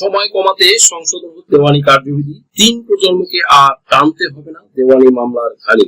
সময় কমাতে সংশোধন দেওয়ানি কার্যবিধি তিন প্রজন্মকে আর টানতে হবে না দেওয়ানি মামলার খালি।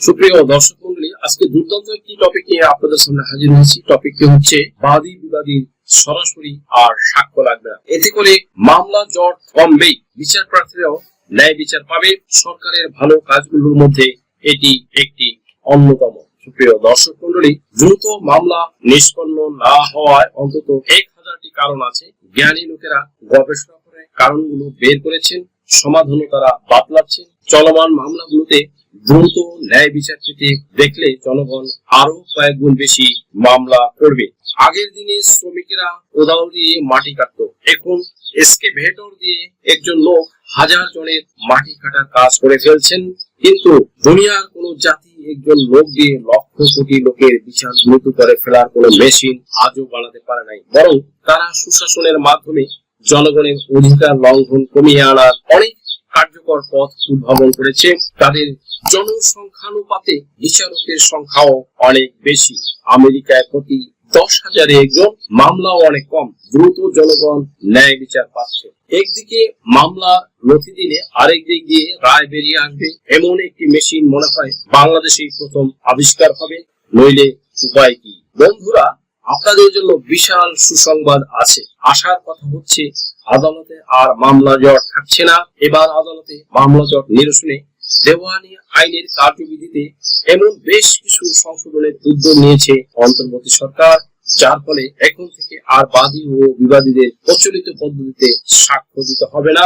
সুপ্রিয় দর্শক মন্ডলী, আজকে দুর্দান্ত একটি টপিক নিয়ে আপনাদের সামনে হাজির হয়েছি। টপিকটি হচ্ছে বাদী বিবাদীর সরাসরি আর সাক্ষ্য লাগবে না। এতে করে মামলা জট কমবেই। বিচার প্রার্থীরাও ন্যায় বিচার পাবে। সরকারের ভালো কাজগুলোর মধ্যে এটি একটি অন্যতম। সুপ্রিয় দর্শক মন্ডলী দ্রুত মামলা নিষ্পন্ন না হওয়ায় অন্তত এক হাজারটি কারণ আছে। জ্ঞানী লোকেরা গবেষণা করে কারণগুলো বের করেছেন, সমাধানও তারা বাতলাচ্ছেন। চলমান মামলাগুলোতে দ্রুত ন্যায় বিচার পেতে দেখলে জনগণ আরও কয়েক গুণ বেশি মামলা করবে। আগের দিনে শ্রমিকেরা কোদাল দিয়ে মাটি কাটতো। এখন এসকেভেটর দিয়ে একজন লোক হাজার জনের মাটি কাটার কাজ করে ফেলছেন। কিন্তু দুনিয়ার কোন জাতি একজন লোক দিয়ে লক্ষ কোটি লোকের বিচার দ্রুত করে ফেলার কোন মেশিন আজও বানাতে পারে নাই। বরং তারা সুশাসনের মাধ্যমে জনগণের অধিকার লঙ্ঘন কমিয়ে আনার অনেক কার্যকর পথ উদ্ভাবন করেছে। তাদের জনসংখ্যানুপাতে বিচারকের সংখ্যাও অনেক বেশি। আমেরিকায় প্রতি দশ হাজারে একজন, মামলাও অনেক কম। দ্রুত জনগণ ন্যায় বিচার পাচ্ছে। একদিকে মামলা নথি দিলে আরেক দিক দিয়ে রায় বেরিয়ে আসবে। এমন একটি মেশিন মনে হয় বাংলাদেশেই প্রথম আবিষ্কার হবে। নইলে উপায় কি? বন্ধুরা, আপনাদের জন্য বিশাল সুসংবাদ আছে। আসার কথা হচ্ছে, আদালতে আর মামলা জট থাকছে না। এবার আদালতে মামলা জট নিরসনে দেওয়ানি আইনের কার্যবিধিতে এমন বেশ কিছু সংশোধনের উদ্যোগ নিয়েছে অন্তর্বর্তী সরকার, যার ফলে এখন থেকে আর বাদী ও বিবাদীদের প্রচলিত পদ্ধতিতে সাক্ষ্য দিতে হবে না।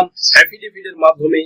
মাধ্যমে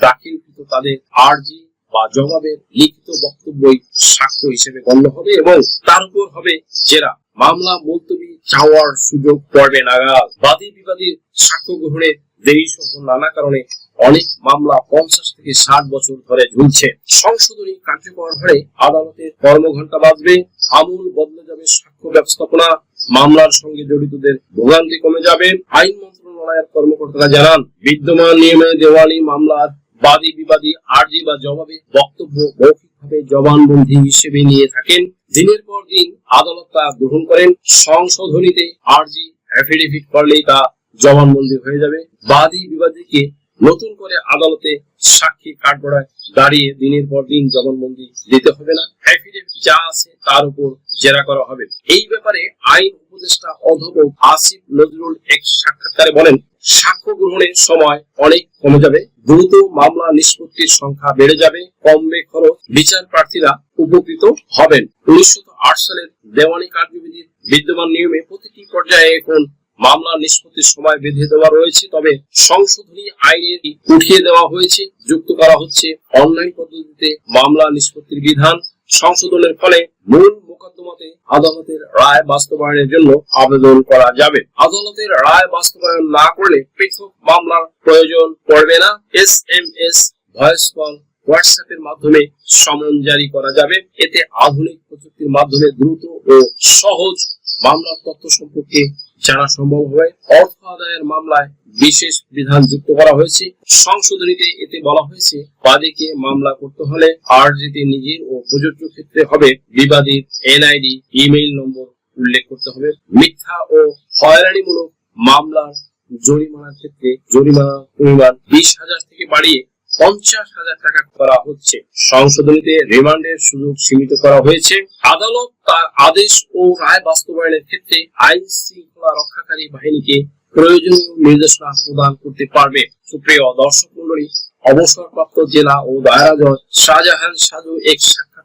দাখিলকৃত তাদের আর্জি বা জবাবের লিখিত বক্তব্যই সাক্ষ্য হিসেবে গণ্য হবে এবং তার উপর হবে জেরা। মামলা মুলতবি চাওয়ার সুযোগ পড়বে নাগাদ বাদী বিবাদীর সাক্ষ্য গ্রহণের দেরি সহ নানা কারণে অনেক মামলা পঞ্চাশ থেকে ষাট বছর ধরে ঝুলছে সংশোধনী কার্যকর হলে আদালতের কর্মঘণ্টা বাঁচবে আমূল বদলে যাবে সাক্ষ্য ব্যবস্থাপনা, মামলার সঙ্গে জড়িতদের ভোগান্তি কমে যাবে। আইন মন্ত্রণালয়ের কর্মকর্তারা জানান, বিদ্যমান নিয়মে দেওয়ানি মামলার বাদী বিবাদী আর্জি বা জবাবে বক্তব্য মৌখিকভাবে জবানবন্দি হিসেবে নিয়ে থাকেন। দিনের পর দিন আদালত তা গ্রহণ করেন। সংশোধনীতে আর্জি অ্যাফিডেভিট করলেই তা জবানবন্দি হয়ে যাবে। বাদী বিবাদীকে নতুন করে আদালতে সাক্ষী কাঠগড়ায় দাঁড়িয়ে দিনের পর দিন জবানবন্দি দিতে হবে না। অ্যাফিডেভিট যা আছে তার উপর জেরা করা হবে। এই ব্যাপারে আইন উপদেষ্টা অধ্যাপক আসিফ নজরুল এক সাক্ষাৎকারে বলেন, সাক্ষ্য গ্রহণের সময় অনেক কমে যাবে, দ্রুত মামলা নিষ্পত্তির সংখ্যা বেড়ে যাবে, কমবে খরচ, বিচার প্রার্থীরা উপকৃত হবেন। উনিশশো আট সালের দেওয়ানি কার্যবিধির বিদ্যমান নিয়মে প্রতিটি পর্যায়ে এখন মামলা নিষ্পত্তির সময় বেঁধে দেওয়া রয়েছে, তবে সংশোধনী আইনের উঠিয়ে দেওয়া হয়েছে, যুক্ত করা হচ্ছে অনলাইন পদ্ধতিতে মামলা নিষ্পত্তির বিধান। সংশোধনের ফলে মূল মোকদ্দমাতে আদালতের রায় বাস্তবায়নের জন্য আবেদন করা যাবে। আদালতের রায় বাস্তবায়ন না করলে পৃথক মামলার প্রয়োজন পড়বে না। S M S, voice call, হোয়াটসঅ্যাপের মাধ্যমে সমন জারি করা যাবে। এতে আধুনিক প্রযুক্তির মাধ্যমে দ্রুত ও সহজ মামলার তথ্য সম্পর্কে জানা সম্ভব হবে। অর্থ আদায়ের মামলায় বিশেষ বিধান যুক্ত করা হয়েছে। সংশোধনীতে এতে বলা হয়েছে, বাদীকে মামলা করতে হলে আর্জিতে নিজের ও প্রযোজ্য ক্ষেত্রে হবে বিবাদীর এনআইডি, ইমেইল নম্বর উল্লেখ করতে হবে। মিথ্যা ও হয়রানিমূলক মামলার জরিমানার ক্ষেত্রে জরিমানা পরিমাণ বিশ হাজার থেকে বাড়িয়ে পঞ্চাশ হাজার টাকা করা হচ্ছে। সংশোধনীতে রিমান্ডের সুযোগ সীমিত করা হয়েছে। আদালত তার আদেশ ও রায় বাস্তবায়নের ক্ষেত্রে আইন শৃঙ্খলা রক্ষাকারী বাহিনীকে প্রয়োজনীয় নির্দেশনা প্রদান করতে পারবে। সুপ্রিয় দর্শক মন্ডলী অবসরপ্রাপ্ত জেলা ও দায়রা জজ শাহজাহান সাজু এক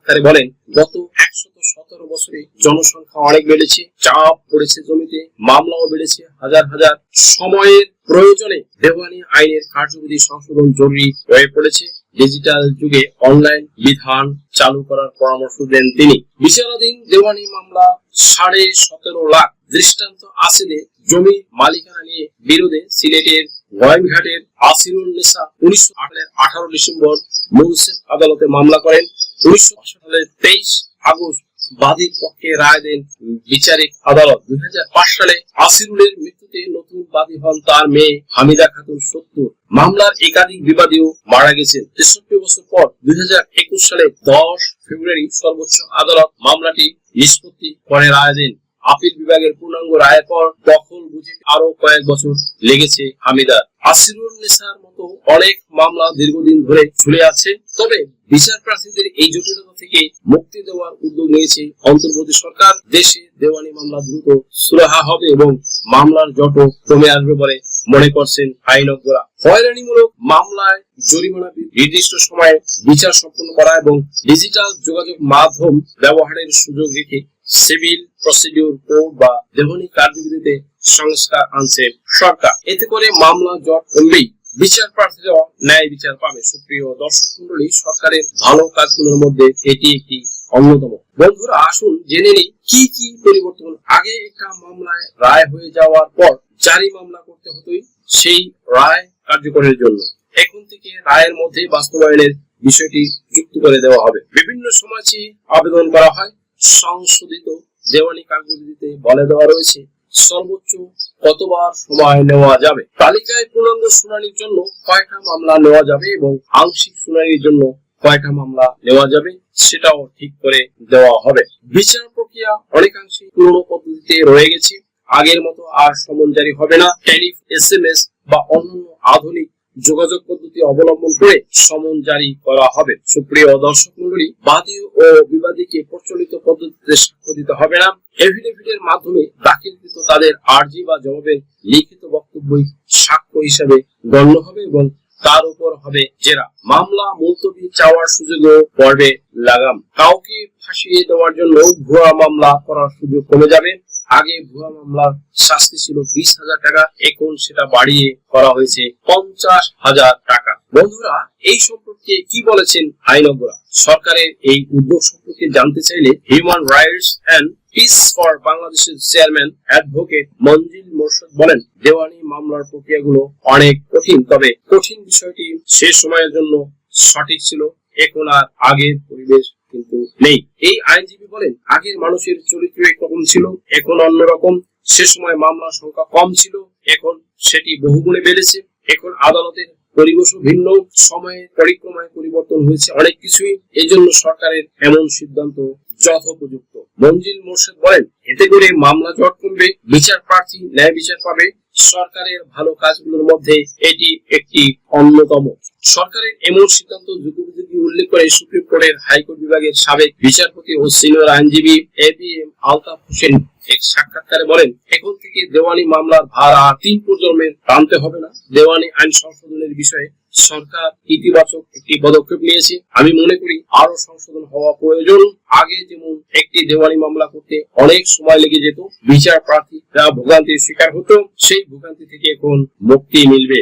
সাক্ষাৎকারে বলেন, গত একশত সতেরো বছরে জনসংখ্যা অনেক বেড়েছে, চাপ পড়েছে জমিতে, মামলাও বেড়েছে, হাজার হাজার সময়ের প্রয়োজনে দেওয়ানি আইনের কার্যবিধি সংশোধন জরুরি হয়ে পড়েছে। ডিজিটাল যুগে অনলাইন বিধান চালু করার পরামর্শ দেন তিনি। বিচারাধীন দেওয়ানি মামলা সাড়ে সতেরো লাখ। দৃষ্টান্ত আসিলে জমি মালিকানা নিয়ে বিরোধে সিলেটের গোয়াইনঘাটের আসিরুল নেসা উনিশশো আঠারো ডিসেম্বর মুন্সিফ আদালতে মামলা করেন। উনিশশো তেইশ আগস্ট বাদীর পক্ষে দেন বিচারিক আদালত। সালে আসিরুলের মৃত্যুতে নতুন বাদী হন তার মেয়ে হামিদা খাতুন মামলার একাধিক মারা তেষট্টি বছর পর দুই হাজার একুশ সালে দশ ফেব্রুয়ারি সর্বোচ্চ আদালত মামলাটি নিষ্পত্তি করে রায় দেন। আপিল বিভাগের পূর্ণাঙ্গ রায়ের পর দখল বুঝে আরও কয়েক বছর লেগেছে হামিদার। আসিরুল নেসার মতো অনেক মামলা দীর্ঘদিন ধরে ঝুলে আছে, তবে বিচার প্রার্থীদের এই জটিলতা থেকে মুক্তি দেওয়ার উদ্যোগ নিয়েছে অন্তর্বর্তী সরকার। দেশে দেওয়ানি মামলা দ্রুত সুরাহা হবে এবং মামলার জট কমে আসবে বলে মনে করছেন আইনজ্ঞরা। হয়রানিমূলক মামলায় জরিমানা নির্দিষ্ট সময়ে বিচার সম্পন্ন করা এবং ডিজিটাল যোগাযোগ মাধ্যম ব্যবহারের সুযোগ রেখে সিভিল প্রসিডিউর কোড বা দেহনী কার্যবিধিতে সংস্কার আনছে সরকার। এতে করে মামলা জট কমবেই বিচার প্রার্থীরা ন্যায় বিচার পাবে। সুপ্রিয় দর্শক মন্ডলী সরকারের ভালো কাজগুলোর মধ্যে এটি একটি অন্যতম। বন্ধুরা, আসুন জেনে নিই কি কি পরিবর্তন আগে একটা মামলায় রায় হয়ে যাওয়ার পর জারি মামলা করতে হতোই সেই রায় কার্যকরের জন্য। এখন থেকে রায়ের মধ্যে বাস্তবায়নের বিষয়টি যুক্ত করে দেওয়া হবে। বিভিন্ন সমাজে আবেদন করা হয়। সংশোধিত দেওয়ানি কার্যবিধিতে বলে দেওয়া রয়েছে, সর্বোচ্চ কতবার সময় নেওয়া যাবে? তালিকায় পূর্ণাঙ্গ শুনানির জন্য কয়টা মামলা নেওয়া যাবে এবং আংশিক শুনানির জন্য কয়টা মামলা নেওয়া যাবে সেটাও ঠিক করে দেওয়া হবে। বিচার প্রক্রিয়া অনেকাংশে পুরনো পদ্ধতিতে রয়ে গেছে। আগের মতো আর সমন জারি হবে না। টেলিফ এস এম এস বা অন্যান্য আধুনিক যোগাযোগ পদ্ধতি অবলম্বন করে সমন জারি করা হবে। সুপ্রিয় দর্শক মন্ডলী বাদী ও বিবাদীকে প্রচলিত পদ্ধতিতে সাক্ষ্য দিতে হবে না। এফিডেভিটের মাধ্যমে দাখিলকৃত তাদের আর্জি বা জবাবের লিখিত বক্তব্যই সাক্ষ্য হিসাবে গণ্য হবে এবং তার উপর হবে জেরা। মামলা, মুলতবি চাওয়ার সুযোগও পড়বে লাগাম। কাউকে ফাঁসিয়ে দেওয়ার জন্য ভুয়া মামলা করার সুযোগ কমে যাবে। আগে ভুয়া মামলার শাস্তি ছিল বিশ হাজার টাকা, এখন সেটা বাড়িয়ে করা হয়েছে পঞ্চাশ হাজার টাকা। বন্ধুরা, এই সম্পর্কে কি বলেছেন আইনজ্ঞরা? সরকারের এই উদ্যোগ সম্পর্কে জানতে চাইলে human rights and peace for বাংলাদেশের চেয়ারম্যান অ্যাডভোকেট মঞ্জিল মোর্শেদ বলেন, দেওয়ানি মামলার প্রক্রিয়াগুলো অনেক কঠিন, তবে কঠিন বিষয়টি সে সময়ের জন্য সঠিক ছিল। এখন আর আগের পরিবেশ কিন্তু নেই। এই আইনজীবী বলেন, আগের মানুষের চরিত্র একরকম ছিল, এখন অন্যরকম সে সময় মামলার সংখ্যা কম ছিল, এখন সেটি বহুগুণে বেড়েছে। এখন আদালতের পরিবেশও ভিন্ন সময়ের পরিক্রমায় পরিবর্তন হয়েছে অনেক কিছুই। এই জন্য সরকারের এমন সিদ্ধান্ত যথোপযুক্ত। মঞ্জিল মোর্শেদ বলেন, এতে করে মামলা জট কমবে, বিচার প্রার্থী ন্যায় বিচার পাবে। সরকারের ভালো কাজগুলোর মধ্যে এটি একটি অন্যতম। সরকারের এমন সিদ্ধান্ত যুগোপযোগী উল্লেখ করে সুপ্রিম কোর্টের হাইকোর্ট বিভাগের সাবেক বিচারপতি ও সিনিয়র আইনজীবী A B M Altaf Hossain এক সাক্ষাৎকারে বলেন, এখন থেকে দেওয়ানি মামলার ভার আর তিন প্রজন্মের টানতে হবে না। দেওয়ানি আইন সংশোধনের বিষয়ে সরকার ইতিবাচক একটি পদক্ষেপ নিয়েছে। আমি মনে করি আরও সংশোধন হওয়া প্রয়োজন। আগে যেমন একটি দেওয়ানি মামলা করতে অনেক সময় লেগে যেত, বিচার প্রার্থীরা ভোগান্তির শিকার হতো, সেই ভোগান্তি থেকে এখন মুক্তি মিলবে।